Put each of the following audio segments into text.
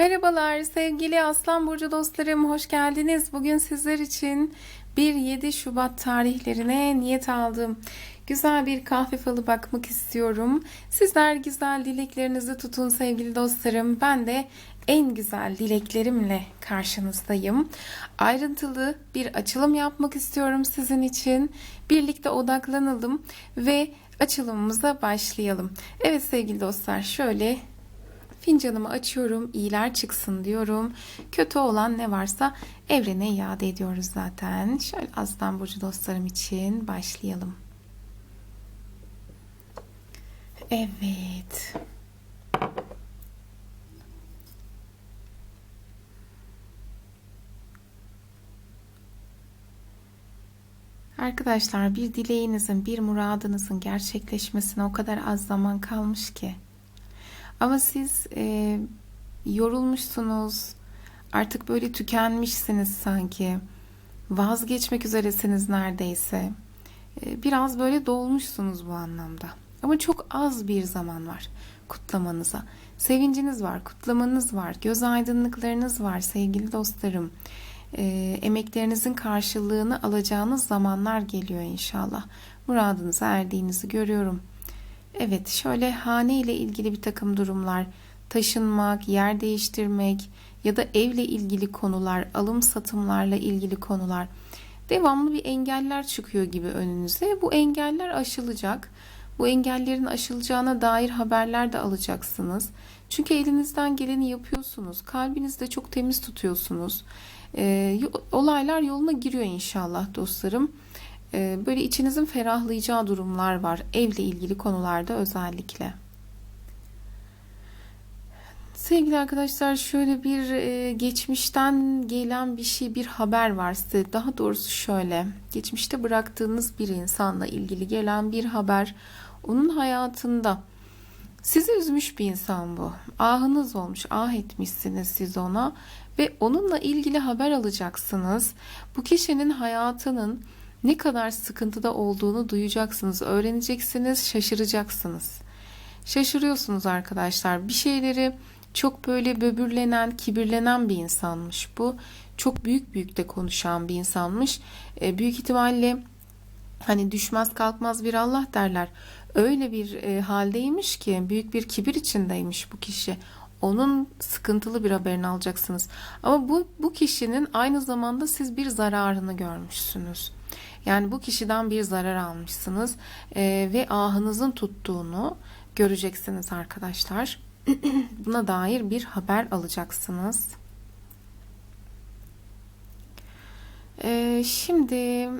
Merhabalar sevgili Aslan Burcu dostlarım hoş geldiniz. Bugün sizler için 1-7 Şubat tarihlerine niyet aldım. Güzel bir kahve falı bakmak istiyorum. Sizler güzel dileklerinizi tutun sevgili dostlarım. Ben de en güzel dileklerimle karşınızdayım. Ayrıntılı bir açılım yapmak istiyorum sizin için. Birlikte odaklanalım ve açılımımıza başlayalım. Evet sevgili dostlar şöyle Fincanımı açıyorum, iyiler çıksın diyorum. Kötü olan ne varsa evrene iade ediyoruz zaten. Şöyle Aslan Burcu dostlarım için başlayalım. Evet. Arkadaşlar bir dileğinizin, bir muradınızın gerçekleşmesine o kadar az zaman kalmış ki. Ama siz e, yorulmuşsunuz, artık böyle tükenmişsiniz sanki, vazgeçmek üzeresiniz neredeyse. E, biraz böyle dolmuşsunuz bu anlamda. Ama çok az bir zaman var kutlamanıza. Sevinciniz var, kutlamanız var, göz aydınlıklarınız var sevgili dostlarım. E, emeklerinizin karşılığını alacağınız zamanlar geliyor inşallah. Muradınıza erdiğinizi görüyorum. Evet, şöyle hane ile ilgili bir takım durumlar, taşınmak, yer değiştirmek ya da evle ilgili konular, alım satımlarla ilgili konular. Devamlı bir engeller çıkıyor gibi önünüze. Bu engeller aşılacak. Bu engellerin aşılacağına dair haberler de alacaksınız. Çünkü elinizden geleni yapıyorsunuz. Kalbinizde çok temiz tutuyorsunuz. Ee, olaylar yoluna giriyor inşallah dostlarım. Ee, böyle içinizin ferahlayacağı durumlar var. Evle ilgili konularda özellikle. Sevgili arkadaşlar şöyle bir e, geçmişten gelen bir şey bir haber var size. Daha doğrusu şöyle geçmişte bıraktığınız bir insanla ilgili gelen bir haber onun hayatında sizi üzmüş bir insan bu. Ahınız olmuş, ah etmişsiniz siz ona ve onunla ilgili haber alacaksınız. Bu kişinin hayatının ne kadar sıkıntıda olduğunu duyacaksınız, öğreneceksiniz, şaşıracaksınız. Şaşırıyorsunuz arkadaşlar. Bir şeyleri çok böyle böbürlenen, kibirlenen bir insanmış bu. Çok büyük büyük de konuşan bir insanmış. E, büyük ihtimalle hani düşmez kalkmaz bir Allah derler. Öyle bir e, haldeymiş ki büyük bir kibir içindeymiş bu kişi. Onun sıkıntılı bir haberini alacaksınız. Ama bu bu kişinin aynı zamanda siz bir zararını görmüşsünüz. Yani bu kişiden bir zarar almışsınız e, ve ahınızın tuttuğunu göreceksiniz arkadaşlar. Buna dair bir haber alacaksınız. E, şimdi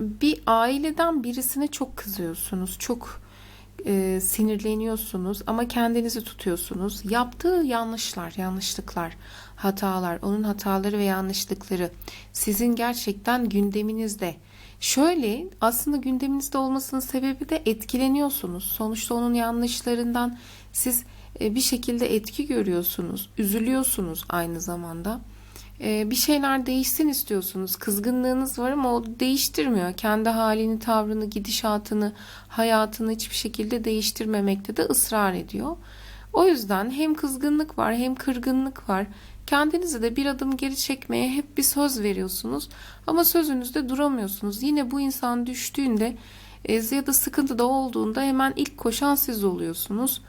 bir aileden birisine çok kızıyorsunuz. Çok e, sinirleniyorsunuz ama kendinizi tutuyorsunuz. Yaptığı yanlışlar, yanlışlıklar, hatalar, onun hataları ve yanlışlıkları sizin gerçekten gündeminizde Şöyle aslında gündeminizde olmasının sebebi de etkileniyorsunuz. Sonuçta onun yanlışlarından siz e, bir şekilde etki görüyorsunuz, üzülüyorsunuz aynı zamanda. E, bir şeyler değişsin istiyorsunuz. Kızgınlığınız var ama o değiştirmiyor. Kendi halini, tavrını, gidişatını, hayatını hiçbir şekilde değiştirmemekte de ısrar ediyor. O yüzden hem kızgınlık var hem kırgınlık var. Kendinizi de bir adım geri çekmeye hep bir söz veriyorsunuz ama sözünüzde duramıyorsunuz. Yine bu insan düştüğünde e, ya da sıkıntıda olduğunda hemen ilk koşan siz oluyorsunuz.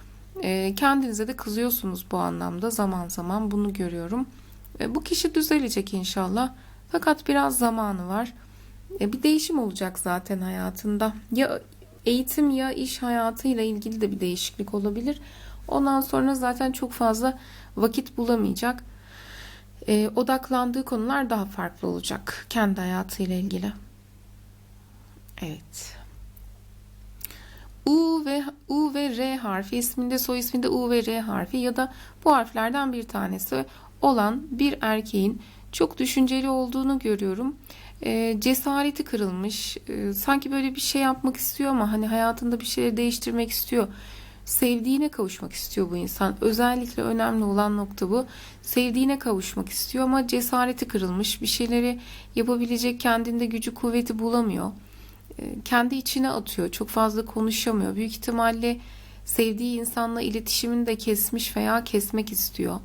E, kendinize de kızıyorsunuz bu anlamda zaman zaman bunu görüyorum. E, bu kişi düzelecek inşallah fakat biraz zamanı var. Bir değişim olacak zaten hayatında. Ya eğitim ya iş hayatıyla ilgili de bir değişiklik olabilir. Ondan sonra zaten çok fazla vakit bulamayacak e, odaklandığı konular daha farklı olacak kendi hayatıyla ilgili. Evet. U ve U ve R harfi isminde soy isminde U ve R harfi ya da bu harflerden bir tanesi olan bir erkeğin çok düşünceli olduğunu görüyorum. E, cesareti kırılmış. E, sanki böyle bir şey yapmak istiyor ama hani hayatında bir şeyleri değiştirmek istiyor sevdiğine kavuşmak istiyor bu insan. Özellikle önemli olan nokta bu. Sevdiğine kavuşmak istiyor ama cesareti kırılmış. Bir şeyleri yapabilecek kendinde gücü kuvveti bulamıyor. Ee, kendi içine atıyor. Çok fazla konuşamıyor. Büyük ihtimalle sevdiği insanla iletişimini de kesmiş veya kesmek istiyor.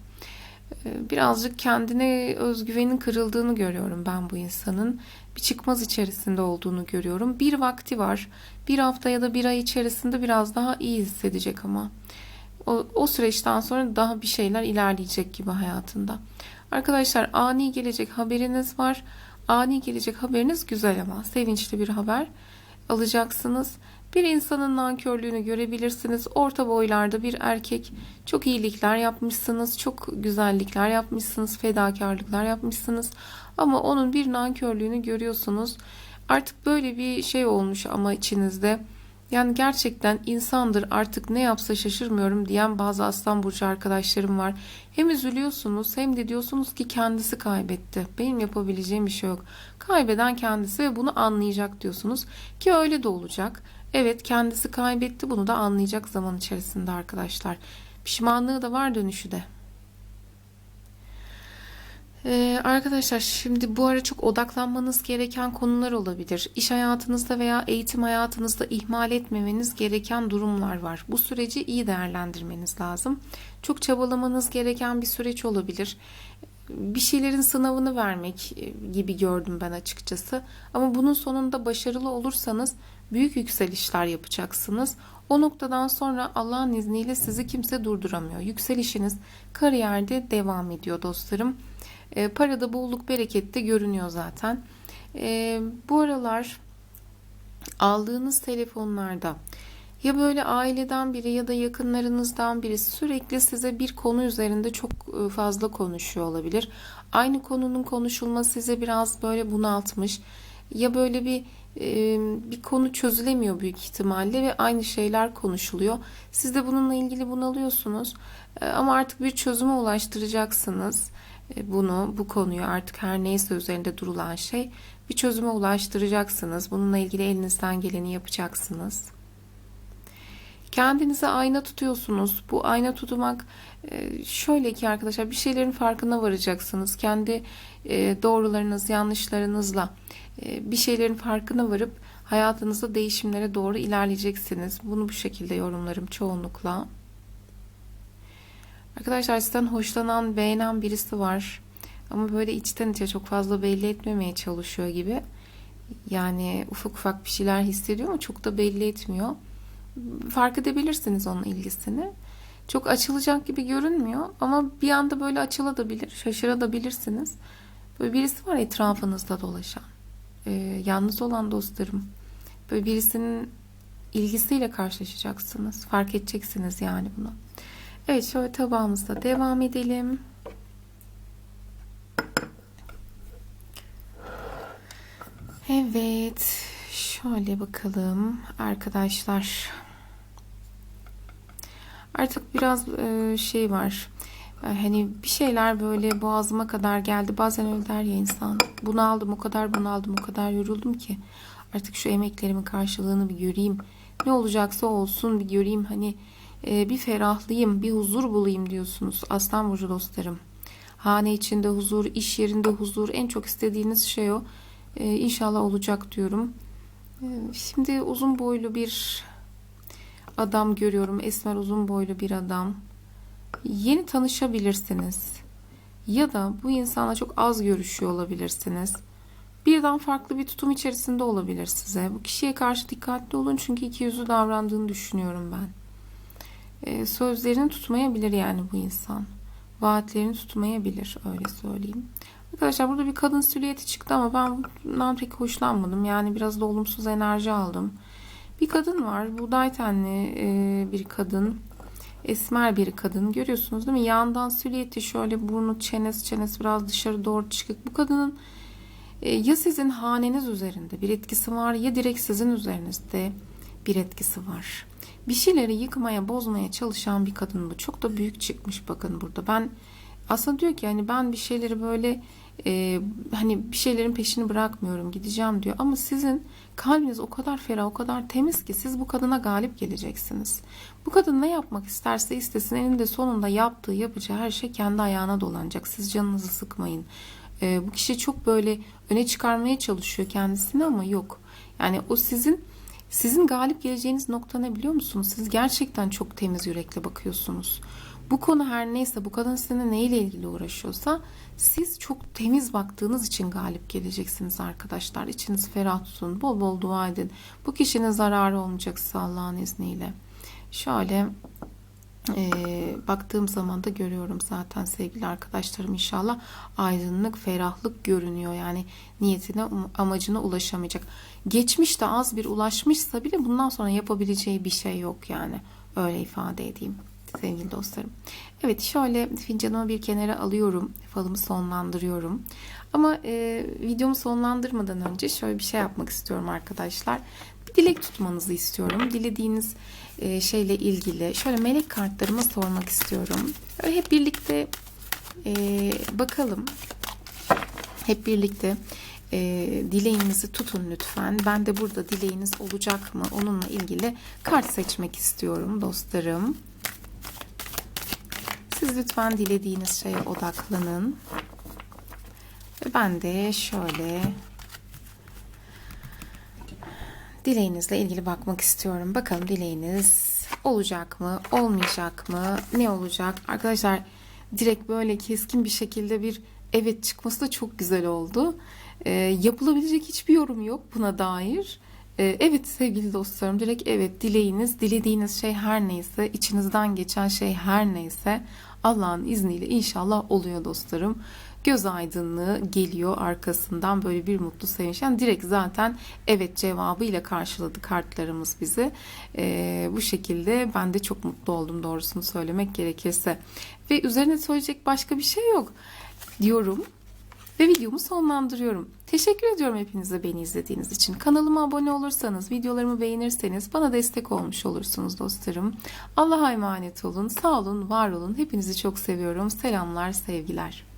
Ee, Birazcık kendine özgüvenin kırıldığını görüyorum ben bu insanın. Bir çıkmaz içerisinde olduğunu görüyorum. Bir vakti var. Bir hafta ya da bir ay içerisinde biraz daha iyi hissedecek ama. O, o süreçten sonra daha bir şeyler ilerleyecek gibi hayatında. Arkadaşlar ani gelecek haberiniz var. Ani gelecek haberiniz güzel ama sevinçli bir haber alacaksınız. Bir insanın nankörlüğünü görebilirsiniz. Orta boylarda bir erkek çok iyilikler yapmışsınız, çok güzellikler yapmışsınız, fedakarlıklar yapmışsınız. Ama onun bir nankörlüğünü görüyorsunuz. Artık böyle bir şey olmuş ama içinizde. Yani gerçekten insandır artık ne yapsa şaşırmıyorum diyen bazı Aslan Burcu arkadaşlarım var. Hem üzülüyorsunuz hem de diyorsunuz ki kendisi kaybetti. Benim yapabileceğim bir şey yok. Kaybeden kendisi ve bunu anlayacak diyorsunuz. Ki öyle de olacak. Evet kendisi kaybetti bunu da anlayacak zaman içerisinde arkadaşlar. Pişmanlığı da var dönüşü de. Ee, arkadaşlar şimdi bu ara çok odaklanmanız gereken konular olabilir. İş hayatınızda veya eğitim hayatınızda ihmal etmemeniz gereken durumlar var. Bu süreci iyi değerlendirmeniz lazım. Çok çabalamanız gereken bir süreç olabilir. Bir şeylerin sınavını vermek e, gibi gördüm ben açıkçası. Ama bunun sonunda başarılı olursanız büyük yükselişler yapacaksınız. O noktadan sonra Allah'ın izniyle sizi kimse durduramıyor. Yükselişiniz kariyerde devam ediyor dostlarım. E, parada bolluk berekette görünüyor zaten. E, bu aralar aldığınız telefonlarda ya böyle aileden biri ya da yakınlarınızdan biri sürekli size bir konu üzerinde çok e, fazla konuşuyor olabilir. Aynı konunun konuşulması size biraz böyle bunaltmış. Ya böyle bir e, bir konu çözülemiyor büyük ihtimalle ve aynı şeyler konuşuluyor. Siz de bununla ilgili bunalıyorsunuz. E, ama artık bir çözüme ulaştıracaksınız bunu, bu konuyu artık her neyse üzerinde durulan şey bir çözüme ulaştıracaksınız. Bununla ilgili elinizden geleni yapacaksınız. Kendinize ayna tutuyorsunuz. Bu ayna tutmak e, şöyle ki arkadaşlar bir şeylerin farkına varacaksınız. Kendi e, doğrularınız, yanlışlarınızla bir şeylerin farkına varıp hayatınızda değişimlere doğru ilerleyeceksiniz. Bunu bu şekilde yorumlarım çoğunlukla. Arkadaşlar sizden hoşlanan, beğenen birisi var. Ama böyle içten içe çok fazla belli etmemeye çalışıyor gibi. Yani ufak ufak bir şeyler hissediyor ama çok da belli etmiyor. Fark edebilirsiniz onun ilgisini. Çok açılacak gibi görünmüyor ama bir anda böyle açılabilir, şaşırabilirsiniz. Böyle birisi var etrafınızda dolaşan. Ee, yalnız olan dostlarım. Böyle birisinin ilgisiyle karşılaşacaksınız. Fark edeceksiniz yani bunu. Evet şöyle tabağımızda devam edelim. Evet şöyle bakalım arkadaşlar. Artık biraz e, şey var. E, hani bir şeyler böyle boğazıma kadar geldi. Bazen öyle der ya insan. Bunu aldım o kadar bunu aldım o kadar yoruldum ki. Artık şu emeklerimin karşılığını bir göreyim. Ne olacaksa olsun bir göreyim. Hani e, bir ferahlayayım, bir huzur bulayım diyorsunuz Aslan Burcu dostlarım. Hane içinde huzur, iş yerinde huzur en çok istediğiniz şey o. E, inşallah olacak diyorum. E, şimdi uzun boylu bir adam görüyorum. Esmer uzun boylu bir adam. Yeni tanışabilirsiniz. Ya da bu insanla çok az görüşüyor olabilirsiniz. Birden farklı bir tutum içerisinde olabilir size. Bu kişiye karşı dikkatli olun çünkü iki yüzlü davrandığını düşünüyorum ben. Ee, sözlerini tutmayabilir yani bu insan. Vaatlerini tutmayabilir öyle söyleyeyim. Arkadaşlar burada bir kadın silüeti çıktı ama ben bundan pek hoşlanmadım. Yani biraz da olumsuz enerji aldım. Bir kadın var. Buğday tenli e, bir kadın. Esmer bir kadın. Görüyorsunuz değil mi? Yandan silüeti şöyle burnu çenesi çenesi biraz dışarı doğru çıkık. Bu kadının e, ya sizin haneniz üzerinde bir etkisi var ya direkt sizin üzerinizde bir etkisi var bir şeyleri yıkmaya, bozmaya çalışan bir kadın bu. Çok da büyük çıkmış bakın burada. Ben aslında diyor ki hani ben bir şeyleri böyle e, hani bir şeylerin peşini bırakmıyorum gideceğim diyor. Ama sizin kalbiniz o kadar ferah, o kadar temiz ki siz bu kadına galip geleceksiniz. Bu kadın ne yapmak isterse istesin eninde sonunda yaptığı, yapacağı her şey kendi ayağına dolanacak. Siz canınızı sıkmayın. E, bu kişi çok böyle öne çıkarmaya çalışıyor kendisini ama yok. Yani o sizin sizin galip geleceğiniz nokta ne biliyor musunuz? Siz gerçekten çok temiz yürekle bakıyorsunuz. Bu konu her neyse bu kadın sizinle neyle ilgili uğraşıyorsa siz çok temiz baktığınız için galip geleceksiniz arkadaşlar. İçinizi ferah tutun. Bol bol dua edin. Bu kişinin zararı olmayacaksa Allah'ın izniyle. Şöyle e, baktığım zaman da görüyorum zaten sevgili arkadaşlarım inşallah aydınlık, ferahlık görünüyor. Yani niyetine, um- amacına ulaşamayacak. Geçmişte az bir ulaşmışsa bile bundan sonra yapabileceği bir şey yok yani. Öyle ifade edeyim sevgili dostlarım. Evet şöyle fincanımı bir kenara alıyorum. Falımı sonlandırıyorum. Ama e, videomu sonlandırmadan önce şöyle bir şey yapmak istiyorum arkadaşlar. Dilek tutmanızı istiyorum. Dilediğiniz e, şeyle ilgili şöyle melek kartlarıma sormak istiyorum. Böyle hep birlikte e, bakalım. Hep birlikte e, dileğinizi tutun lütfen. Ben de burada dileğiniz olacak mı? Onunla ilgili kart seçmek istiyorum dostlarım. Siz lütfen dilediğiniz şeye odaklanın. Ve ben de şöyle dileğinizle ilgili bakmak istiyorum. Bakalım dileğiniz olacak mı, olmayacak mı, ne olacak? Arkadaşlar direkt böyle keskin bir şekilde bir evet çıkması da çok güzel oldu. Ee, yapılabilecek hiçbir yorum yok buna dair. Ee, evet sevgili dostlarım direkt evet dileğiniz, dilediğiniz şey her neyse, içinizden geçen şey her neyse Allah'ın izniyle inşallah oluyor dostlarım. Göz aydınlığı geliyor arkasından böyle bir mutlu sevinç. Yani direkt zaten evet cevabıyla karşıladı kartlarımız bizi. Ee, bu şekilde ben de çok mutlu oldum doğrusunu söylemek gerekirse. Ve üzerine söyleyecek başka bir şey yok diyorum. Ve videomu sonlandırıyorum. Teşekkür ediyorum hepinize beni izlediğiniz için. Kanalıma abone olursanız, videolarımı beğenirseniz bana destek olmuş olursunuz dostlarım. Allah'a emanet olun. Sağ olun, var olun. Hepinizi çok seviyorum. Selamlar, sevgiler.